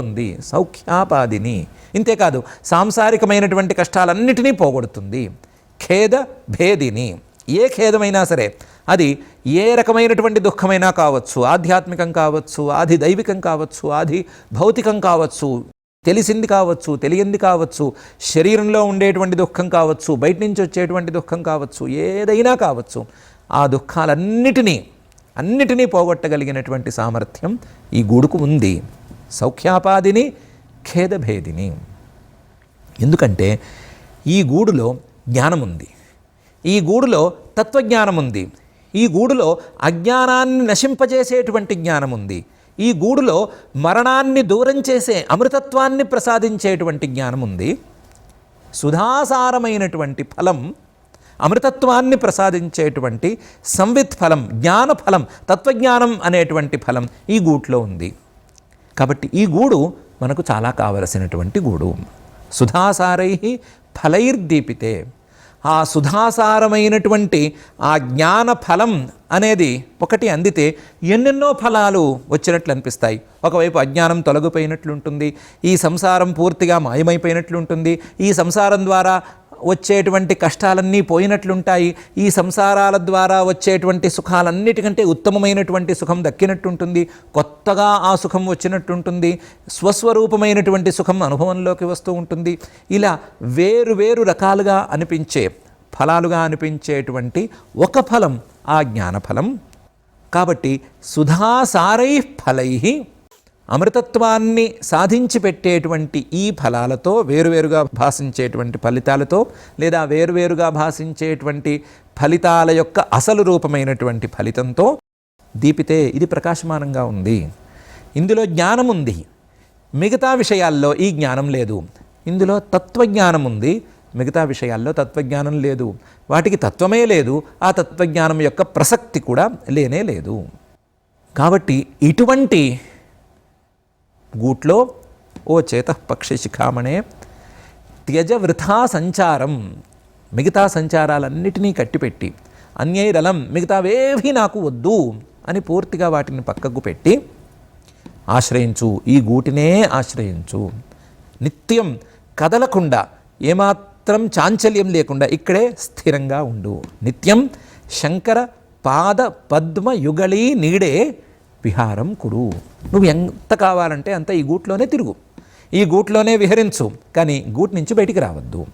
ఉంది సౌఖ్యాపాదిని ఇంతేకాదు సాంసారికమైనటువంటి కష్టాలన్నిటినీ పోగొడుతుంది. ఖేద భేదిని. ఏ ఖేదమైనా సరే అది ఏ రకమైనటువంటి దుఃఖమైనా కావచ్చు ఆధ్యాత్మికం కావచ్చు ఆది దైవికం కావచ్చు ఆది భౌతికం కావచ్చు తెలిసింది కావచ్చు తెలియంది కావచ్చు శరీరంలో ఉండేటువంటి దుఃఖం కావచ్చు బయట నుంచి వచ్చేటువంటి దుఃఖం కావచ్చు ఏదైనా కావచ్చు ఆ దుఃఖాలన్నిటినీ అన్నిటినీ పోగొట్టగలిగినటువంటి సామర్థ్యం ఈ గూడుకు ఉంది. సౌఖ్యాపాదిని ఖేదభేదిని. ఎందుకంటే ఈ గూడులో జ్ఞానం ఉంది ఈ గూడులో తత్వజ్ఞానం ఉంది ఈ గూడులో అజ్ఞానాన్ని నశింపజేసేటువంటి జ్ఞానం ఉంది ఈ గూడులో మరణాన్ని దూరం చేసే అమృతత్వాన్ని ప్రసాదించేటువంటి జ్ఞానం ఉంది సుధాసారమైనటువంటి ఫలం అమృతత్వాన్ని ప్రసాదించేటువంటి సంవిత్ ఫలం జ్ఞాన ఫలం తత్వజ్ఞానం అనేటువంటి ఫలం ఈ గూట్లో ఉంది. కాబట్టి ఈ గూడు మనకు చాలా కావలసినటువంటి గూడు. సుధాసారై ఫలైర్దీపితే. ఆ సుధాసారమైనటువంటి ఆ జ్ఞాన ఫలం అనేది ఒకటి అందితే ఎన్నెన్నో ఫలాలు వచ్చినట్లు అనిపిస్తాయి. ఒకవైపు అజ్ఞానం తొలగిపోయినట్లుంటుంది ఈ సంసారం పూర్తిగా మాయమైపోయినట్లుంటుంది ఈ సంసారం ద్వారా వచ్చేటువంటి కష్టాలన్నీ పోయినట్లుంటాయి ఈ సంసారాల ద్వారా వచ్చేటువంటి సుఖాలన్నిటికంటే ఉత్తమమైనటువంటి సుఖం దక్కినట్టుంటుంది కొత్తగా ఆ సుఖం వచ్చినట్టుంటుంది స్వస్వరూపమైనటువంటి సుఖం అనుభవంలోకి వస్తూ ఉంటుంది. ఇలా వేరు వేరు రకాలుగా అనిపించే ఫలాలుగా అనిపించేటువంటి ఒక ఫలం ఆ జ్ఞానఫలం. కాబట్టి సుధాసారై ఫలై అమృతత్వాన్ని సాధించి పెట్టేటువంటి ఈ ఫలాలతో వేరువేరుగా భాషించేటువంటి ఫలితాలతో లేదా వేరువేరుగా భాషించేటువంటి ఫలితాల యొక్క అసలు రూపమైనటువంటి ఫలితంతో దీపితే ఇది ప్రకాశమానంగా ఉంది. ఇందులో జ్ఞానం ఉంది మిగతా విషయాల్లో ఈ జ్ఞానం లేదు. ఇందులో తత్వజ్ఞానం ఉంది మిగతా విషయాల్లో తత్వజ్ఞానం లేదు. వాటికి తత్వమే లేదు. ఆ తత్వజ్ఞానం యొక్క ప్రసక్తి కూడా లేనే లేదు. కాబట్టి ఇటువంటి గూట్లో ఓ చేత పక్షి శిఖామణే త్యజ వృథా సంచారం. మిగతా సంచారాలన్నిటినీ కట్టిపెట్టి అన్యైరలం మిగతావేవీ నాకు వద్దు అని పూర్తిగా వాటిని పక్కకు పెట్టి ఆశ్రయించు. ఈ గూటినే ఆశ్రయించు. నిత్యం కదలకుండా ఏమాత్రం చాంచల్యం లేకుండా ఇక్కడే స్థిరంగా ఉండు. నిత్యం శంకర పాద పద్మ యుగళీ నీడే విహారం కుడు. నువ్వు ఎంత కావాలంటే అంత ఈ గూట్లోనే తిరుగు. ఈ గూట్లోనే విహరించు. కానీ గూట్ నుంచి బయటికి రావద్దు.